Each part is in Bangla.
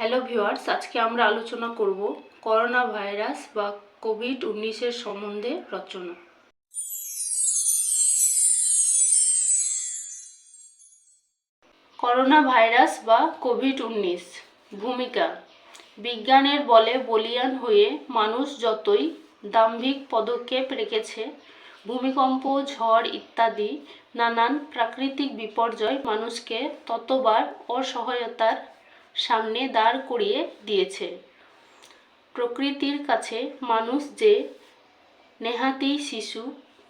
হ্যালো ভিউয়ার্স আজকে আমরা আলোচনা করব করোনা ভাইরাস বা কোভিড উনিশের সম্বন্ধে রচনা। করোনা ভাইরাস বা কোভিড উনিশ ভূমিকা। বিজ্ঞানের বলে বলিয়ান হয়ে মানুষ যতই দাম্ভিক পদক্ষেপ রেখেছে, ভূমিকম্প, ঝড় ইত্যাদি, নানান প্রাকৃতিক বিপর্যয় মানুষকে ততবার অসহায়তার সামনে দাঁড় করিয়ে দিয়েছে। প্রকৃতির কাছে মানুষ যে নেহাতি শিশু,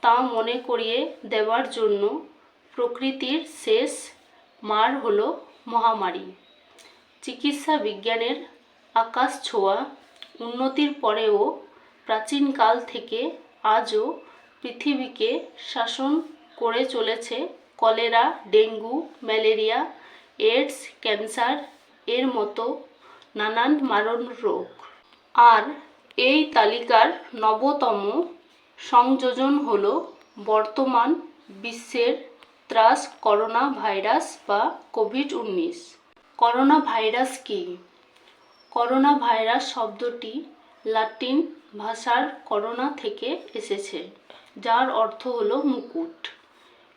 তা মনে করিয়ে দেওয়ার জন্য প্রকৃতির শেষ মার হল মহামারী। চিকিৎসা বিজ্ঞানের আকাশ ছোঁয়া উন্নতির পরেও প্রাচীনকাল থেকে আজও পৃথিবীকে শাসন করে চলেছে cholera, dengue, malaria, AIDS, cancer এর মতো নানান মারণ রোগ। আর এই তালিকার নবতম সংযোজন হল বর্তমান বিশ্বের ত্রাস করোনা ভাইরাস বা কোভিড উনিশ করোনা ভাইরাস কি? করোনা ভাইরাস শব্দটি লাতিন ভাষার করোনা থেকে এসেছে, যার অর্থ হলো মুকুট।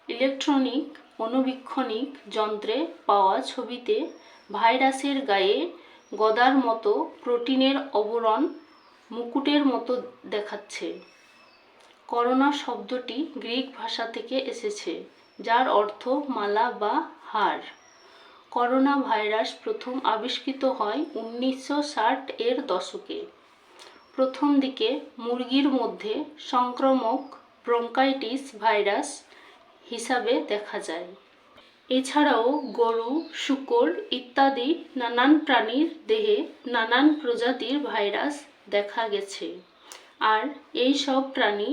ইলেকট্রনিক অণুবীক্ষণিক যন্ত্রে পাওয়া ছবিতে ভাইরাসের গায়ে গদার মতো প্রোটিনের আবরণ মুকুটের মতো দেখাচ্ছে। করোনা শব্দটি গ্রিক ভাষা থেকে এসেছে, যার অর্থ মালা বা হার। করোনা ভাইরাস প্রথম আবিষ্কৃত হয় উনিশশো ষাট এর দশকে। প্রথম দিকে মুরগির মধ্যে সংক্রমক ব্রঙ্কাইটিস ভাইরাস হিসাবে দেখা যায়। এছাড়াও গরু, শূকর ইত্যাদি নানান প্রাণীর দেহে নানান প্রজাতির ভাইরাস দেখা গেছে। আর এই সব প্রাণী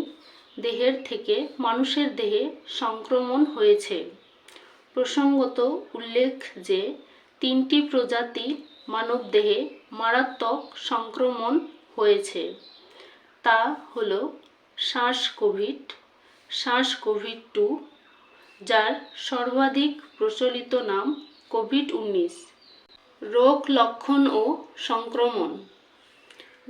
দেহের থেকে মানুষের দেহে সংক্রমণ হয়েছে। প্রসঙ্গত উল্লেখ যে, তিনটি প্রজাতি মানবদেহে মারাত্মক সংক্রমণ হয়েছে। তা হল শ্বাস কোভিড শ্বাস কোভিড টু যার সর্বাধিক প্রচলিত নাম কোভিড উনিশ রোগ লক্ষণ ও সংক্রমণ।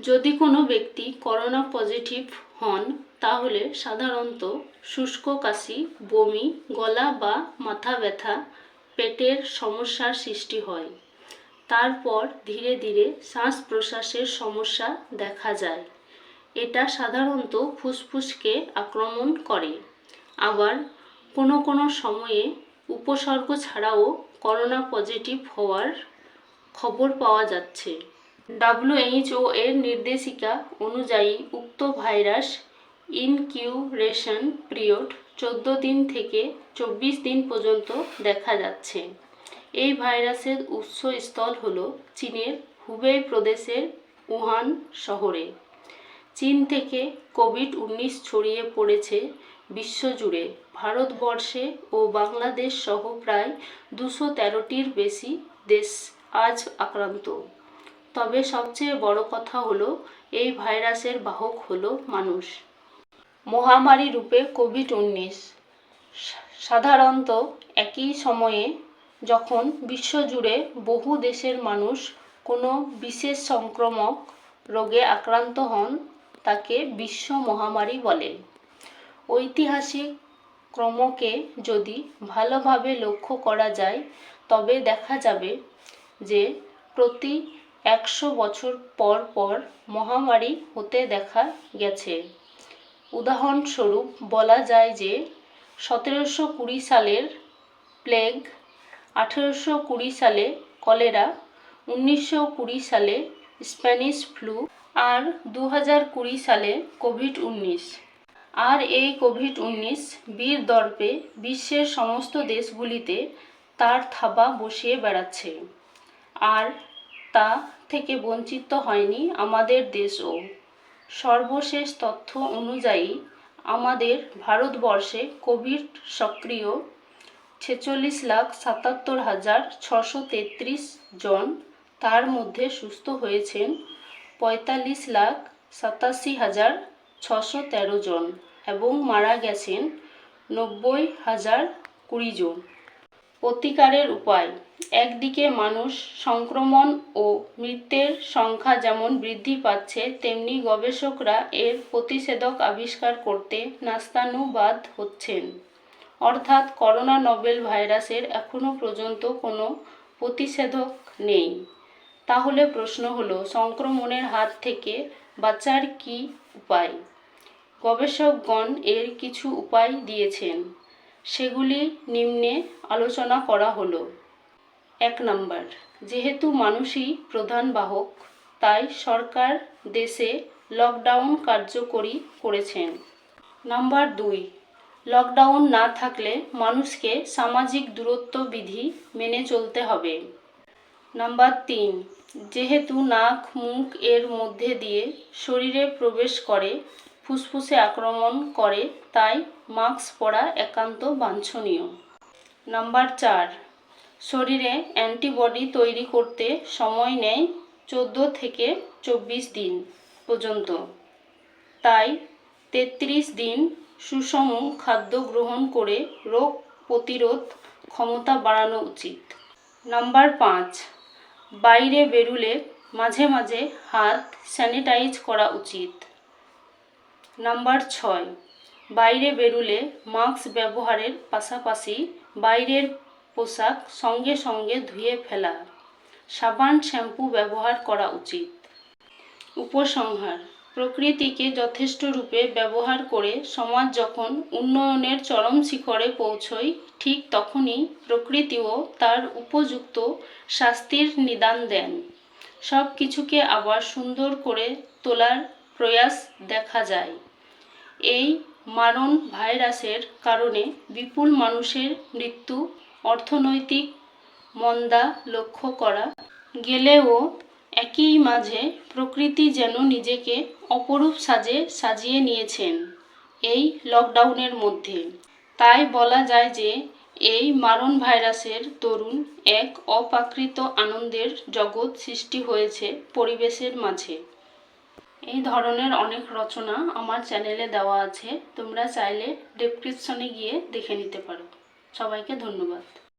যদি কোনো ব্যক্তি করোনা পজিটিভ হন, তাহলে সাধারণত শুষ্ক কাশি, বমি, গলা বা মাথা ব্যথা, পেটের সমস্যার সৃষ্টি হয়। তারপর ধীরে ধীরে শ্বাস প্রশ্বাসের সমস্যা দেখা যায়। এটা সাধারণত ফুসফুসকে আক্রমণ করে। আবার কোনো কোনো সময়ে উপসর্গ ছাড়াও করোনা পজিটিভ হওয়ার খবর পাওয়া যাচ্ছে। ডাব্লিউএইচও এর নির্দেশিকা অনুযায়ী উক্ত ভাইরাস ইনকিউরেশন পিরিয়ড চোদ্দ দিন থেকে চব্বিশ দিন পর্যন্ত দেখা যাচ্ছে। এই ভাইরাসের উৎসস্থল হল চীনের হুবেই প্রদেশের উহান শহরে। চীন থেকে কোভিড উনিশ ছড়িয়ে পড়েছে বিশ্বজুড়ে ভারতবর্ষে ও বাংলাদেশ সহ প্রায় দুশো তেরোটির বেশি দেশ আজ আক্রান্ত। তবে সবচেয়ে বড় কথা হলো, এই ভাইরাসের বাহক হলো মানুষ। মহামারী রূপে কোভিড উনিশ সাধারণত একই সময়ে যখন বিশ্বজুড়ে বহু দেশের মানুষ কোনো বিশেষ সংক্রমক রোগে আক্রান্ত হন, তাকে বিশ্ব মহামারী বলে। ঐতিহাসিক ক্রমকে যদি ভালোভাবে লক্ষ্য করা যায়, তবে দেখা যাবে যে প্রতি একশো বছর পর পর মহামারী হতে দেখা গেছে। উদাহরণস্বরূপ বলা যায় যে সতেরোশো কুড়ি সালের প্লেগ, আঠেরোশো কুড়ি সালে কলেরা, উনিশশো কুড়ি সালে স্প্যানিশ ফ্লু আর দু হাজার কুড়ি সালে কোভিড উনিশ। আর এই কোভিড উনিশ বীর দর্পে বিশ্বের সমস্ত দেশগুলিতে তার থাবা বসিয়ে বেড়াচ্ছে। আর তা থেকে বঞ্চিত হয়নি আমাদের দেশও। সর্বশেষ তথ্য অনুযায়ী, আমাদের ভারতবর্ষে কোভিড সক্রিয় ছেচল্লিশ লাখ সাতাত্তর হাজার ছশো তেত্রিশ জন। তার মধ্যে সুস্থ হয়েছেন পঁয়তাল্লিশ লাখ সাতাশি হাজার ছশো তেরো জন এবং মারা গেছেন নব্বই হাজার কুড়ি জন। প্রতিকারের উপায়, একদিকে মানুষ সংক্রমণ ও মৃত্যুর সংখ্যা যেমন বৃদ্ধি পাচ্ছে, তেমনি গবেষকরা এর প্রতিষেধক আবিষ্কার করতে নাস্তানুবাদ হচ্ছেন। অর্থাৎ করোনা নোবেল ভাইরাসের এখনও পর্যন্ত কোনো প্রতিষেধক নেই। তাহলে প্রশ্ন হলো, সংক্রমণের হাত থেকে বাঁচার কী উপায়? গবেষকগণ এর কিছু উপায় দিয়েছেন। সেগুলি নিম্নে আলোচনা করা হলো। এক নম্বর, যেহেতু মানুষই প্রধান বাহক, তাই সরকার দেশে লকডাউন কার্যকরী করেছেন। নাম্বার দুই, লকডাউন না থাকলে মানুষকে সামাজিক দূরত্ব বিধি মেনে চলতে হবে। নাম্বার তিন, যেহেতু নাক মুখ এর মধ্যে দিয়ে শরীরে প্রবেশ করে ফুসফুসে আক্রমণ করে, তাই মাস্ক পরা একান্ত বাঞ্ছনীয়। নাম্বার চার, শরীরে অ্যান্টিবডি তৈরি করতে সময় নেয় চোদ্দ থেকে চব্বিশ দিন পর্যন্ত। তাই তেত্রিশ দিন সুষম খাদ্য গ্রহণ করে রোগ প্রতিরোধ ক্ষমতা বাড়ানো উচিত। নাম্বার পাঁচ, বাইরে বেরুলে মাঝে মাঝে হাত স্যানিটাইজ করা উচিত। নাম্বার ছয়। বাইরে বেরুলে মাস্ক ব্যবহারের পাশাপাশি বাইরের পোশাক সঙ্গে সঙ্গে ধুয়ে ফেলা। সাবান, শ্যাম্পু ব্যবহার করা উচিত। উপসংহার, প্রকৃতিকে যথেষ্ট রূপে ব্যবহার করে সমাজ যখন উন্নয়নের চরম শিখরে পৌঁছয়, ঠিক তখনই প্রকৃতিও তার উপযুক্ত শাস্তির নিদান দেন। সব কিছুকে আবার সুন্দর করে তোলার প্রয়াস দেখা যায়। এই মারণ ভাইরাসের কারণে বিপুল মানুষের মৃত্যু অর্থনৈতিক মন্দা লক্ষ্য করা গেলেও একই মাঝে প্রকৃতি যেন নিজেকে অপরূপ সাজে সাজিয়ে নিয়েছেন এই লকডাউনের মধ্যে। তাই বলা যায় যে এই মারণ ভাইরাসের তরুণ এক অপ্রাকৃত আনন্দের জগৎ সৃষ্টি হয়েছে পরিবেশের মাঝে। এই ধরনের অনেক রচনা আমার চ্যানেলে দেওয়া আছে। তোমরা চাইলে ডেসক্রিপশনে গিয়ে দেখে নিতে পারো। সবাইকে ধন্যবাদ।